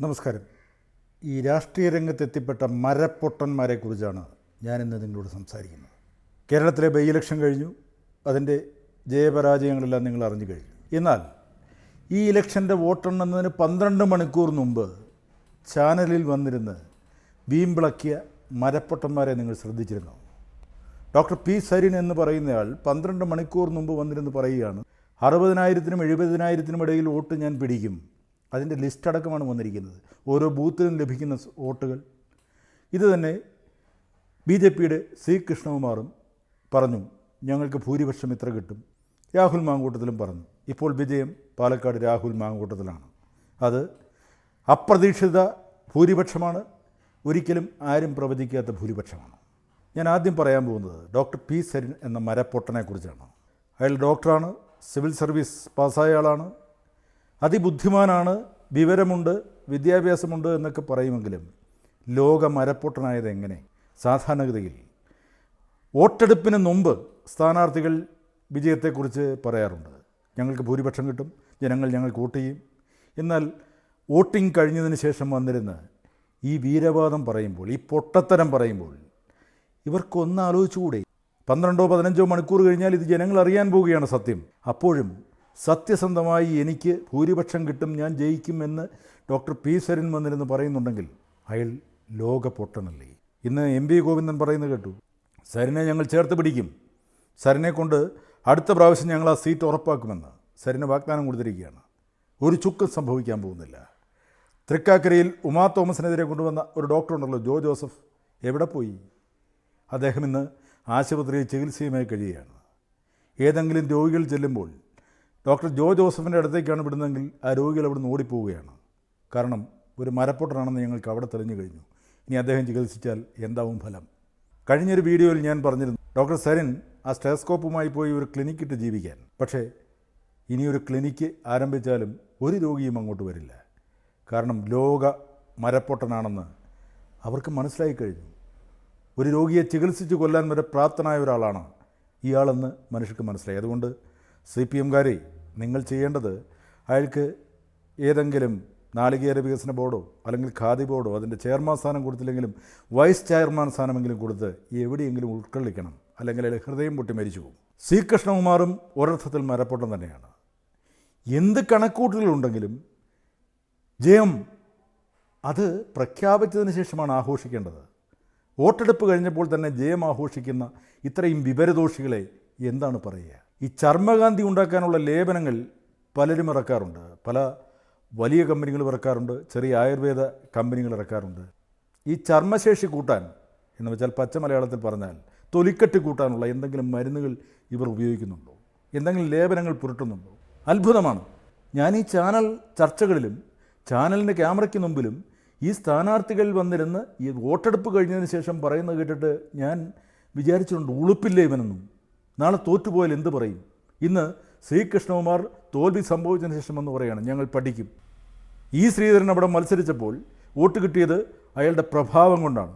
നമസ്കാരം. ഈ രാഷ്ട്രീയ രംഗത്തെത്തിപ്പെട്ട മരപ്പൊട്ടന്മാരെക്കുറിച്ചാണ് ഞാനിന്ന് നിങ്ങളോട് സംസാരിക്കുന്നത്. കേരളത്തിലെ ബൈ ഇലക്ഷൻ കഴിഞ്ഞു. അതിന്റെ ജയപരാജയങ്ങളെല്ലാം നിങ്ങൾ അറിഞ്ഞു കഴിഞ്ഞു. എന്നാൽ ഈ ഇലക്ഷന്റെ വോട്ടെണ്ണുന്നതിന് പന്ത്രണ്ട് മണിക്കൂർ മുമ്പ് ചാനലിൽ വന്നിരുന്ന് വീമ്പിളക്കിയ മരപ്പൊട്ടന്മാരെ നിങ്ങൾ ശ്രദ്ധിച്ചിരുന്നു? ഡോക്ടർ പി സരിൻ എന്ന് പറയുന്നയാൾ പന്ത്രണ്ട് മണിക്കൂർ മുമ്പ് വന്നിരുന്ന് പറയുകയാണ് അറുപതിനായിരത്തിനും എഴുപതിനായിരത്തിനും ഇടയിൽ വോട്ട് ഞാൻ പിടിക്കും. അതിന്റെ ലിസ്റ്റ് അടക്കമാണ് വന്നിരിക്കുന്നത്. ഓരോ ബൂത്തിലും ലഭിക്കുന്ന വോട്ടുകൾ. ഇത് തന്നെ ബി ജെ പിയുടെ സി കൃഷ്ണകുമാറും പറഞ്ഞു ഞങ്ങൾക്ക് ഭൂരിപക്ഷം ഇത്ര കിട്ടും. രാഹുൽ മാങ്കൂട്ടത്തിലും പറഞ്ഞു ഇപ്പോൾ വിജയം പാലക്കാട് രാഹുൽ മാങ്കൂട്ടത്തിലാണ്. അത് അപ്രതീക്ഷിത ഭൂരിപക്ഷമാണ്. ഒരിക്കലും ആരും പ്രവചിക്കാത്ത ഭൂരിപക്ഷമാണ്. ഞാൻ ആദ്യം പറയാൻ പോകുന്നത് ഡോക്ടർ പി സരിൻ എന്ന മരപ്പൊട്ടനെക്കുറിച്ചാണ് അയാൾ ഡോക്ടറാണ് സിവിൽ സർവീസ് പാസ്സായ ആളാണ്. അതിബുദ്ധിമാനാണ് വിവരമുണ്ട് വിദ്യാഭ്യാസമുണ്ട് എന്നൊക്കെ പറയുമെങ്കിലും ലോകം അരപ്പൊട്ടനായത് എങ്ങനെ? സാധാരണഗതിയിൽ വോട്ടെടുപ്പിന് മുമ്പ് സ്ഥാനാർത്ഥികൾ വിജയത്തെക്കുറിച്ച് പറയാറുണ്ട്. ഞങ്ങൾക്ക് ഭൂരിപക്ഷം കിട്ടും ജനങ്ങൾ ഞങ്ങൾക്ക് വോട്ട് ചെയ്യും. എന്നാൽ വോട്ടിംഗ് കഴിഞ്ഞതിന് ശേഷം വന്നിരുന്ന് ഈ വീരവാദം പറയുമ്പോൾ ഈ പൊട്ടത്തരം പറയുമ്പോൾ ഇവർക്കൊന്ന് ആലോചിച്ചുകൂടെ പന്ത്രണ്ടോ പതിനഞ്ചോ മണിക്കൂർ കഴിഞ്ഞാൽ ഇത് ജനങ്ങൾ അറിയാൻ പോവുകയാണ് സത്യം. അപ്പോഴും സത്യസന്ധമായി എനിക്ക് ഭൂരിപക്ഷം കിട്ടും ഞാൻ ജയിക്കും എന്ന് ഡോക്ടർ പി സരിൻ വന്നിരുന്ന് പറയുന്നുണ്ടെങ്കിൽ അയാൾ ലോക പൊട്ടനല്ലേ ഇന്ന് എം വി ഗോവിന്ദൻ പറയുന്നത് കേട്ടു സരിനെ ഞങ്ങൾ ചേർത്ത് പിടിക്കും. സരിനെ കൊണ്ട് അടുത്ത പ്രാവശ്യം ഞങ്ങൾ ആ സീറ്റ് ഉറപ്പാക്കുമെന്ന് സരിന് വാഗ്ദാനം കൊടുത്തിരിക്കുകയാണ്. ഒരു ചുക്കും സംഭവിക്കാൻ പോകുന്നില്ല. തൃക്കാക്കരയിൽ ഉമാ തോമസിനെതിരെ കൊണ്ടുവന്ന ഒരു ഡോക്ടർ ഉണ്ടല്ലോ ജോ ജോസഫ്. എവിടെ പോയി? അദ്ദേഹം ഇന്ന് ആശുപത്രിയിൽ ചികിത്സയുമായി കഴിയുകയാണ്. ഏതെങ്കിലും രോഗികൾ ചെല്ലുമ്പോൾ ഡോക്ടർ ജോ ജോസഫിന്റെ അടുത്തേക്കാണ് വിടുന്നതെങ്കിൽ ആ രോഗികൾ അവിടെ നിന്ന് ഓടിപ്പോവുകയാണ്. കാരണം ഒരു മരപ്പൊട്ടനാണെന്ന് ഞങ്ങൾക്ക് അവിടെ തെളിഞ്ഞു കഴിഞ്ഞു. ഇനി അദ്ദേഹം ചികിത്സിച്ചാൽ എന്താവും ഫലം? കഴിഞ്ഞൊരു വീഡിയോയിൽ ഞാൻ പറഞ്ഞിരുന്നു. ഡോക്ടർ സരിൻ ആ സ്റ്റെസ്കോപ്പുമായി പോയി ഒരു ക്ലിനിക്ക് ഇട്ട് ജീവിക്കാൻ. പക്ഷേ ഇനിയൊരു ക്ലിനിക്ക് ആരംഭിച്ചാലും ഒരു രോഗിയും അങ്ങോട്ട് വരില്ല. കാരണം ലോക മരപ്പൊട്ടനാണെന്ന് അവർക്ക് മനസ്സിലായി കഴിഞ്ഞു. ഒരു രോഗിയെ ചികിത്സിച്ച് കൊല്ലാൻ വരെ പ്രാപ്തനായ ഒരാളാണ് ഇയാളെന്ന് മനുഷ്യർക്ക് മനസ്സിലായി. അതുകൊണ്ട് സി പി എംകാരെ നിങ്ങൾ ചെയ്യേണ്ടത് അയാൾക്ക് ഏതെങ്കിലും നാളികേര വികസന ബോർഡോ അല്ലെങ്കിൽ ഖാദി ബോർഡോ അതിന്റെ ചെയർമാൻ സ്ഥാനം കൊടുത്തില്ലെങ്കിലും വൈസ് ചെയർമാൻ സ്ഥാനമെങ്കിലും കൊടുത്ത് എവിടെയെങ്കിലും ഉൾക്കൊള്ളിക്കണം. അല്ലെങ്കിൽ ഹൃദയം പൊട്ടി മരിച്ചു പോകും. സി കൃഷ്ണകുമാറും ഒരർത്ഥത്തിൽ മരപ്പൊട്ടം തന്നെയാണ്. എന്ത് കണക്കൂട്ടലുണ്ടെങ്കിലും ജയം അത് പ്രഖ്യാപിച്ചതിന് ശേഷമാണ് ആഘോഷിക്കേണ്ടത്. വോട്ടെടുപ്പ് കഴിഞ്ഞപ്പോൾ തന്നെ ജയം ആഘോഷിക്കുന്ന ഇത്രയും വിവരദോഷികളെ എന്താണ് പറയുക? ഈ ചർമ്മകാന്തി ഉണ്ടാക്കാനുള്ള ലേപനങ്ങൾ പലരും ഇറക്കാറുണ്ട്. പല വലിയ കമ്പനികൾ ഇറക്കാറുണ്ട് ചെറിയ ആയുർവേദ കമ്പനികൾ ഇറക്കാറുണ്ട്. ഈ ചർമ്മശേഷി കൂട്ടാൻ എന്ന് വെച്ചാൽ പച്ച മലയാളത്തിൽ പറഞ്ഞാൽ തൊലിക്കെട്ട് കൂട്ടാനുള്ള എന്തെങ്കിലും മരുന്നുകൾ ഇവർ ഉപയോഗിക്കുന്നുണ്ടോ? എന്തെങ്കിലും ലേപനങ്ങൾ പുരട്ടുന്നുണ്ടോ? അത്ഭുതമാണ്. ഞാൻ ഈ ചാനൽ ചർച്ചകളിലും ചാനലിന്റെ ക്യാമറയ്ക്ക് മുമ്പിലും ഈ സ്ഥാനാർത്ഥികൾ വന്നിരുന്ന് ഈ വോട്ടെടുപ്പ് കഴിഞ്ഞതിന് ശേഷം പറയുന്നത് കേട്ടിട്ട് ഞാൻ വിചാരിച്ചിട്ടുണ്ട് ഉളുപ്പില്ല ഇവനെന്നും. നാളെ തോറ്റുപോയാൽ എന്ത് പറയും? ഇന്ന് ശ്രീകൃഷ്ണകുമാർ തോൽവി സംഭവിച്ചതിന് ശേഷം എന്ന് പറയുകയാണ് ഞങ്ങൾ പഠിക്കും. ഈ ശ്രീധരൻ അവിടെ മത്സരിച്ചപ്പോൾ വോട്ട് കിട്ടിയത് അയാളുടെ പ്രഭാവം കൊണ്ടാണ്.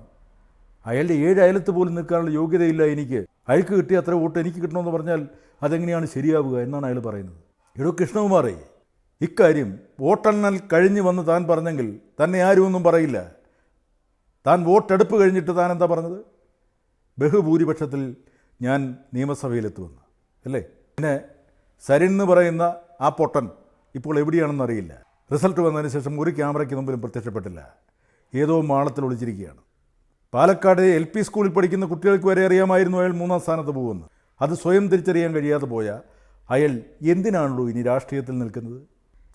അയാളുടെ ഏഴ് അയലത്ത് പോലും നിൽക്കാനുള്ള യോഗ്യതയില്ല എനിക്ക്. അയാൾക്ക് കിട്ടിയ അത്ര വോട്ട് എനിക്ക് കിട്ടണമെന്ന് പറഞ്ഞാൽ അതെങ്ങനെയാണ് ശരിയാവുക എന്നാണ് അയാൾ പറയുന്നത്. എടോ കൃഷ്ണകുമാറേ ഇക്കാര്യം വോട്ടെണ്ണൽ കഴിഞ്ഞ് വന്ന് താൻ പറഞ്ഞെങ്കിൽ തന്നെ ആരും ഒന്നും പറയില്ല. താൻ വോട്ടെടുപ്പ് കഴിഞ്ഞിട്ട് താൻ എന്താ പറഞ്ഞത്? ബഹുഭൂരിപക്ഷത്തിൽ ഞാൻ നിയമസഭയിലെത്തുമെന്ന് അല്ലേ? പിന്നെ സരിൻ എന്ന് പറയുന്ന ആ പൊട്ടൻ ഇപ്പോൾ എവിടെയാണെന്ന് അറിയില്ല. റിസൾട്ട് വന്നതിന് ശേഷം ഒരു ക്യാമറയ്ക്ക് മുമ്പിലും പ്രത്യക്ഷപ്പെട്ടില്ല. ഏതോ മാളത്തിൽ ഒളിച്ചിരിക്കുകയാണ്. പാലക്കാട് എൽ പി സ്കൂളിൽ പഠിക്കുന്ന കുട്ടികൾക്ക് വരെ അറിയാമായിരുന്നു അയാൾ മൂന്നാം സ്ഥാനത്ത് പോകുമെന്ന്. അത് സ്വയം തിരിച്ചറിയാൻ കഴിയാതെ പോയ അയാൾ എന്തിനാണല്ലോ ഇനി രാഷ്ട്രീയത്തിൽ നിൽക്കുന്നത്?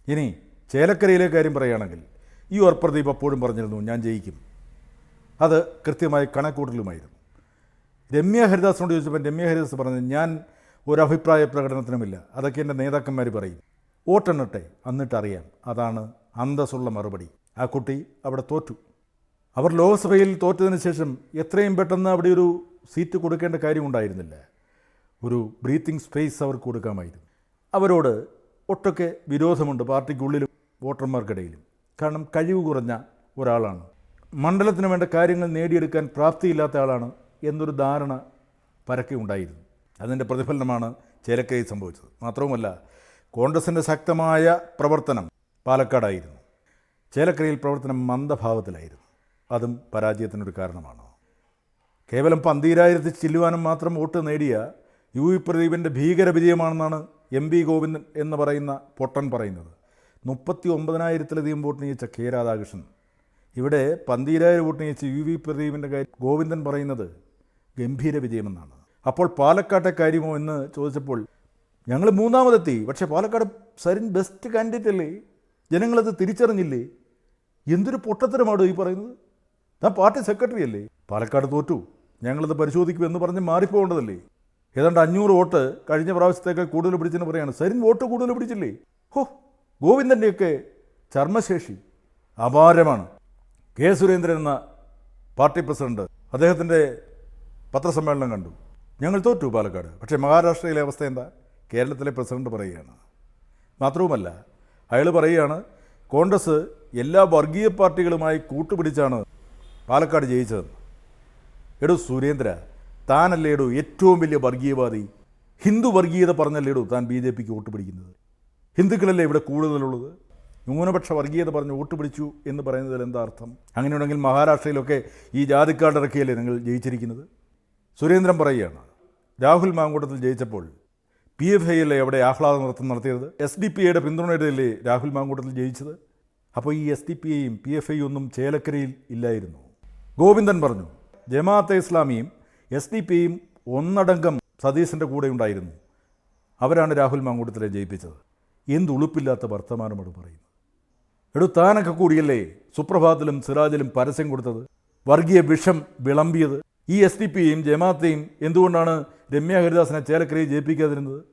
ഇനി ചേലക്കരയിലെ കാര്യം പറയുകയാണെങ്കിൽ ഈ ഓർ പ്രദീപ് അപ്പോഴും പറഞ്ഞിരുന്നു ഞാൻ ജയിക്കും. അത് കൃത്യമായി കണക്കൂട്ടലുമായിരുന്നു. രമ്യ ഹരിദാസിനോട് ചോദിച്ചപ്പോൾ രമ്യ ഹരിദാസ് പറഞ്ഞു ഞാൻ ഒരു അഭിപ്രായ പ്രകടനത്തിനുമില്ല. അതൊക്കെ എന്റെ നേതാക്കന്മാർ പറയും. വോട്ടെണ്ണട്ടെ എന്നിട്ടറിയാം അതാണ് അന്തസ്സുള്ള മറുപടി. ആ കുട്ടി അവിടെ തോറ്റു. അവർ ലോക്സഭയിൽ തോറ്റതിന് ശേഷം എത്രയും പെട്ടെന്ന് അവിടെ ഒരു സീറ്റ് കൊടുക്കേണ്ട കാര്യം ഉണ്ടായിരുന്നില്ല. ഒരു ബ്രീത്തിങ് സ്പേസ് അവർക്ക് കൊടുക്കാമായിരുന്നു. അവരോട് ഒട്ടൊക്കെ വിരോധമുണ്ട് പാർട്ടിക്കുള്ളിലും വോട്ടർമാർക്കിടയിലും. കാരണം കഴിവ് കുറഞ്ഞ ഒരാളാണ്. മണ്ഡലത്തിന് വേണ്ട കാര്യങ്ങൾ നേടിയെടുക്കാൻ പ്രാപ്തിയില്ലാത്ത ആളാണ് എന്നൊരു ധാരണ പരക്കെ ഉണ്ടായിരുന്നു. അതിന്റെ പ്രതിഫലനമാണ് ചേലക്കയിൽ സംഭവിച്ചത്. മാത്രവുമല്ല കോൺഗ്രസിന്റെ ശക്തമായ പ്രവർത്തനം പാലക്കാടായിരുന്നു. ചേലക്കരയിൽ പ്രവർത്തനം മന്ദഭാവത്തിലായിരുന്നു. അതും പരാജയത്തിനൊരു കാരണമാണ്? കേവലം പന്തീരായിരത്തി ചില്ലുവാനും മാത്രം വോട്ട് നേടിയ യു വി പ്രദീപിന്റെ ഭീകര വിജയമാണെന്നാണ് എം വി ഗോവിന്ദൻ എന്ന് പറയുന്ന പൊട്ടൻ പറയുന്നത്. മുപ്പത്തി ഒമ്പതിനായിരത്തിലധികം വോട്ട് നയിച്ച കെ രാധാകൃഷ്ണൻ. ഇവിടെ പന്തീരായിരം വോട്ട് നയിച്ച യു വി പ്രദീപിന്റെ കാര്യം ഗോവിന്ദൻ പറയുന്നത് ഗംഭീര വിജയമെന്നാണ് അപ്പോൾ പാലക്കാട്ടെ കാര്യമോ എന്ന് ചോദിച്ചപ്പോൾ ഞങ്ങൾ മൂന്നാമതെത്തി. പക്ഷേ പാലക്കാട് സരിൻ ബെസ്റ്റ് കാൻഡിഡേറ്റ് അല്ലേ? ജനങ്ങളത് തിരിച്ചറിഞ്ഞില്ലേ? എന്തൊരു പൊട്ടത്തരമാണോ ഈ പറയുന്നത്? താൻ പാർട്ടി സെക്രട്ടറി അല്ലേ? പാലക്കാട് തോറ്റു. ഞങ്ങളത് പരിശോധിക്കും എന്ന് പറഞ്ഞ് മാറിപ്പോകേണ്ടതല്ലേ? ഏതാണ്ട് അഞ്ഞൂറ് വോട്ട് കഴിഞ്ഞ പ്രാവശ്യത്തേക്കാൾ കൂടുതൽ പിടിച്ചെന്ന് പറയാണ്. സരിൻ വോട്ട് കൂടുതൽ പിടിച്ചില്ലേ? ഹോ ഗോവിന്ദന്റെയൊക്കെ ചർമ്മശേഷി. അപാരമാണ്. കെ സുരേന്ദ്രൻ എന്ന പാർട്ടി പ്രസിഡന്റ്. അദ്ദേഹത്തിന്റെ പത്രസമ്മേളനം കണ്ടു. ഞങ്ങൾ തോറ്റു പാലക്കാട്. പക്ഷേ മഹാരാഷ്ട്രയിലെ അവസ്ഥ എന്താ? കേരളത്തിലെ പ്രസിഡന്റ് പറയുകയാണ്. മാത്രവുമല്ല അയാൾ പറയുകയാണ് കോൺഗ്രസ് എല്ലാ വർഗീയ പാർട്ടികളുമായി കൂട്ടുപിടിച്ചാണ് പാലക്കാട് ജയിച്ചതെന്ന്. എടോ സുരേന്ദ്ര താനല്ലേ എടോ ഏറ്റവും വലിയ വർഗീയവാദി? ഹിന്ദു വർഗീയത പറഞ്ഞല്ലേ എടോ താൻ ബി ജെ പിക്ക് വോട്ട് പിടിക്കുന്നത്? ഹിന്ദുക്കളല്ലേ ഇവിടെ കൂടുതലുള്ളത്? ന്യൂനപക്ഷ വർഗീയത പറഞ്ഞ് വോട്ട് പിടിച്ചു എന്ന് പറയുന്നതിൽ എന്താ അർത്ഥം? അങ്ങനെയുണ്ടെങ്കിൽ മഹാരാഷ്ട്രയിലൊക്കെ ഈ ജാതിക്കാർഡ് ഇറക്കിയല്ലേ നിങ്ങൾ ജയിച്ചിരിക്കുന്നത്? സുരേന്ദ്രൻ പറയുകയാണ് രാഹുൽ മാങ്കൂട്ടത്തിൽ ജയിച്ചപ്പോൾ പി എഫ് ഐയല്ലേ എവിടെ ആഹ്ലാദ നൃത്തം നടത്തിയത്? എസ് ഡി പി ഐയുടെ പിന്തുണയിലല്ലേ രാഹുൽ മാങ്കൂട്ടത്തിൽ ജയിച്ചത്? അപ്പോൾ ഈ എസ് ഡി പി ഐയും പി എഫ് ഐ ഒന്നും ചേലക്കരയിൽ ഇല്ലായിരുന്നു. ഗോവിന്ദൻ പറഞ്ഞു ജമാഅത്തെ ഇസ്ലാമിയും എസ് ഡി പി ഐയും ഒന്നടങ്കം സതീശന്റെ കൂടെ ഉണ്ടായിരുന്നു. അവരാണ് രാഹുൽ മാങ്കൂട്ടത്തിലെ ജയിപ്പിച്ചത്. എന്ത് ഉളുപ്പില്ലാത്ത വർത്തമാനമാണ് പറയുന്നത്. എടോ താനൊക്കെ കൂടിയല്ലേ സുപ്രഭാതത്തിലും സിറാജിലും പരസ്യം കൊടുത്തത്? വർഗീയ വിഷം വിളമ്പിയത്? ഈ എസ് ഡി പിയും ജമാഅത്തെയും എന്തുകൊണ്ടാണ് രമ്യ ഹരിദാസിനെ ചേലക്കരയിൽ ജയിപ്പിക്കാതിരുന്നത്?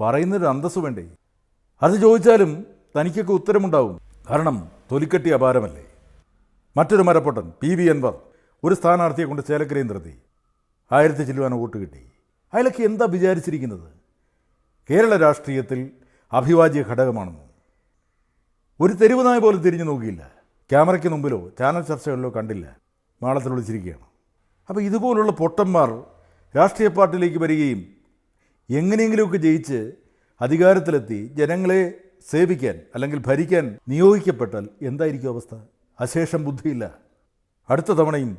പറയുന്നൊരു അന്തസ് വേണ്ടേ? അത് ചോദിച്ചാലും തനിക്കൊക്കെ ഉത്തരമുണ്ടാവും. കാരണം തൊലിക്കെട്ടി അപാരമല്ലേ? മറ്റൊരു മരപ്പൊട്ടൻ പി വി അൻവർ ഒരു സ്ഥാനാർത്ഥിയെ കൊണ്ട് ചേലക്കരയും നിർത്തി. ആയിരത്തി ചില്ലുവാന വോട്ട് കിട്ടി. അയാളൊക്കെ എന്താ വിചാരിച്ചിരിക്കുന്നത്? കേരള രാഷ്ട്രീയത്തിൽ അഭിവാജ്യ ഘടകമാണെന്ന്. ഒരു തെരുവ് നായ പോലും തിരിഞ്ഞു നോക്കിയില്ല. ക്യാമറയ്ക്ക് മുമ്പിലോ ചാനൽ ചർച്ചകളിലോ കണ്ടില്ല. മാളത്തിൽ വിളിച്ചിരിക്കുകയാണ്. അപ്പോൾ ഇതുപോലുള്ള പൊട്ടന്മാർ രാഷ്ട്രീയ പാർട്ടിയിലേക്ക് വരികയും എങ്ങനെയെങ്കിലുമൊക്കെ ജയിച്ച് അധികാരത്തിലെത്തി ജനങ്ങളെ സേവിക്കാൻ അല്ലെങ്കിൽ ഭരിക്കാൻ നിയോഗിക്കപ്പെട്ടാൽ എന്തായിരിക്കും അവസ്ഥ? അശേഷം ബുദ്ധിയില്ല. അടുത്ത തവണയും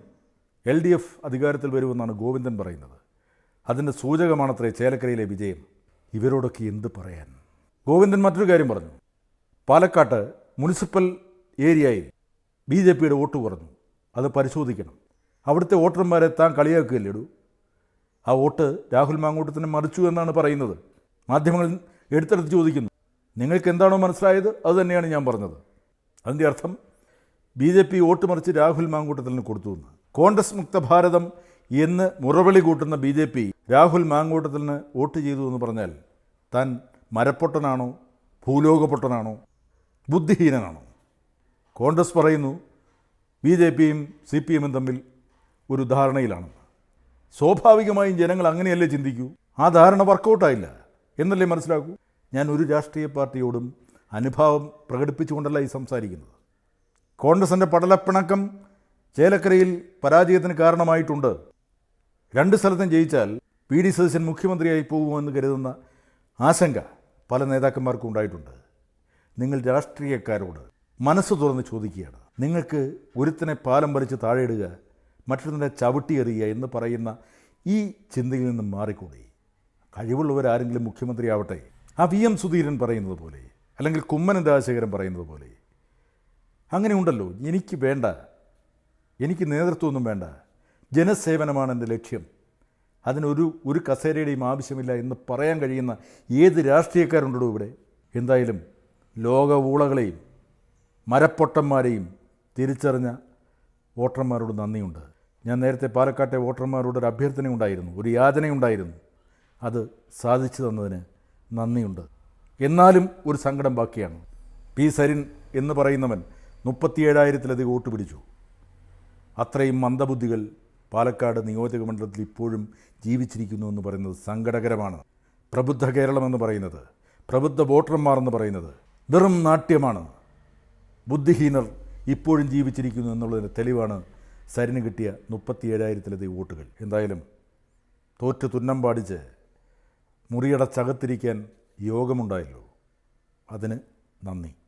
എൽ ഡി എഫ് അധികാരത്തിൽ വരുമെന്നാണ് ഗോവിന്ദൻ പറയുന്നത്. അതിന്റെ സൂചകമാണത്രേ ചേലക്കരയിലെ വിജയം. ഇവരോടൊക്കെ എന്ത് പറയാൻ? ഗോവിന്ദൻ മറ്റൊരു കാര്യം പറഞ്ഞു. പാലക്കാട്ട് മുനിസിപ്പൽ ഏരിയയിൽ ബി ജെ പിയുടെ വോട്ട് കുറഞ്ഞു. അത് പരിശോധിക്കണം. അവിടുത്തെ വോട്ടർമാരെ താൻ കളിയാക്കുകയല്ലേടൂ ആ വോട്ട് രാഹുൽ മാങ്കൂട്ടത്തിന് മറിച്ചു എന്നാണ് പറയുന്നത്. മാധ്യമങ്ങൾ എടുത്തെടുത്ത് ചോദിക്കുന്നു. നിങ്ങൾക്ക് എന്താണോ മനസ്സിലായത്? അത് തന്നെയാണ് ഞാൻ പറഞ്ഞത്. അതിന്റെ അർത്ഥം ബി ജെ പി വോട്ട് മറിച്ച് രാഹുൽ മാങ്കൂട്ടത്തിന് കൊടുത്തു എന്ന്. കോൺഗ്രസ് മുക്ത ഭാരതം എന്ന് മുറവിളി കൂട്ടുന്ന ബി ജെ പി രാഹുൽ മാങ്കൂട്ടത്തിന് വോട്ട് ചെയ്തു എന്ന് പറഞ്ഞാൽ താൻ മരപ്പൊട്ടനാണോ? ഭൂലോകപ്പൊട്ടനാണോ ബുദ്ധിഹീനനാണോ? കോൺഗ്രസ് പറയുന്നു ബി ജെ പിയും സി പി എമ്മും തമ്മിൽ ഒരു ധാരണയിലാണ്. സ്വാഭാവികമായും ജനങ്ങൾ അങ്ങനെയല്ലേ ചിന്തിക്കൂ? ആ ധാരണ വർക്കൗട്ടായില്ല. എന്നല്ലേ മനസ്സിലാക്കൂ? ഞാൻ ഒരു രാഷ്ട്രീയ പാർട്ടിയോടും അനുഭാവം പ്രകടിപ്പിച്ചുകൊണ്ടല്ല ഈ സംസാരിക്കുന്നത്. കോൺഗ്രസിന്റെ പടലപ്പിണക്കം ചേലക്കരയിൽ പരാജയത്തിന് കാരണമായിട്ടുണ്ട്. രണ്ട് സ്ഥലത്തും ജയിച്ചാൽ പി ഡി സതീശൻ മുഖ്യമന്ത്രിയായി പോകുമെന്ന് കരുതുന്ന ആശങ്ക പല നേതാക്കന്മാർക്കും ഉണ്ടായിട്ടുണ്ട്. നിങ്ങൾ രാഷ്ട്രീയക്കാരോട് മനസ്സ് തുറന്ന് ചോദിക്കുകയാണ്. നിങ്ങൾക്ക് ഒരുത്തനെ പാലം വലിച്ച് താഴെയിടുക മറ്റൊരുത്തനെ ചവിട്ടിയെറിയുക എന്ന് പറയുന്ന ഈ ചിന്തയിൽ നിന്നും മാറിക്കൂടി. കഴിവുള്ളവരാരെങ്കിലും മുഖ്യമന്ത്രിയാവട്ടെ. ആ വി എം സുധീരൻ പറയുന്നത് പോലെ അല്ലെങ്കിൽ കുമ്മന രാജശേഖരൻ പറയുന്നത് പോലെ അങ്ങനെ ഉണ്ടല്ലോ എനിക്ക് വേണ്ട. എനിക്ക് നേതൃത്വമൊന്നും വേണ്ട. ജനസേവനമാണ് എന്റെ ലക്ഷ്യം. അതിനൊരു ഒരു കസേരയുടെയും ആവശ്യമില്ല എന്ന് പറയാൻ കഴിയുന്ന ഏത് രാഷ്ട്രീയക്കാരുണ്ടോ ഇവിടെ? എന്തായാലും ലോക ഊളകളെയും മരപ്പൊട്ടന്മാരെയും തിരിച്ചറിഞ്ഞ വോട്ടർമാരോട് നന്ദിയുണ്ട്. ഞാൻ നേരത്തെ പാലക്കാട്ടെ വോട്ടർമാരോട് ഒരു അഭ്യർത്ഥന ഉണ്ടായിരുന്നു ഒരു യാചനയുണ്ടായിരുന്നു അത് സാധിച്ചു തന്നതിന് നന്ദിയുണ്ട്. എന്നാലും ഒരു സങ്കടം ബാക്കിയാണ്. പി. സരിൻ എന്ന് പറയുന്നവൻ മുപ്പത്തിയേഴായിരത്തിലധികം വോട്ട് പിടിച്ചു. അത്രയും മന്ദബുദ്ധികൾ പാലക്കാട് നിയോജക മണ്ഡലത്തിൽ ഇപ്പോഴും ജീവിച്ചിരിക്കുന്നു എന്ന് പറയുന്നത് സങ്കടകരമാണ്. പ്രബുദ്ധ കേരളം എന്ന് പറയുന്നത് പ്രബുദ്ധ വോട്ടർമാർ എന്ന് പറയുന്നത് വെറും നാട്യമാണ്. ബുദ്ധിഹീനർ ഇപ്പോഴും ജീവിച്ചിരിക്കുന്നു എന്നുള്ളതിന് തെളിവാണ് സരിന് കിട്ടിയ മുപ്പത്തി ഏഴായിരത്തിലധികം വോട്ടുകൾ. എന്തായാലും തോറ്റ് തുന്നം പാടിച്ച് മുറിയടച്ചകത്തിരിക്കാൻ യോഗമുണ്ടായല്ലോ. അതിന് നന്ദി.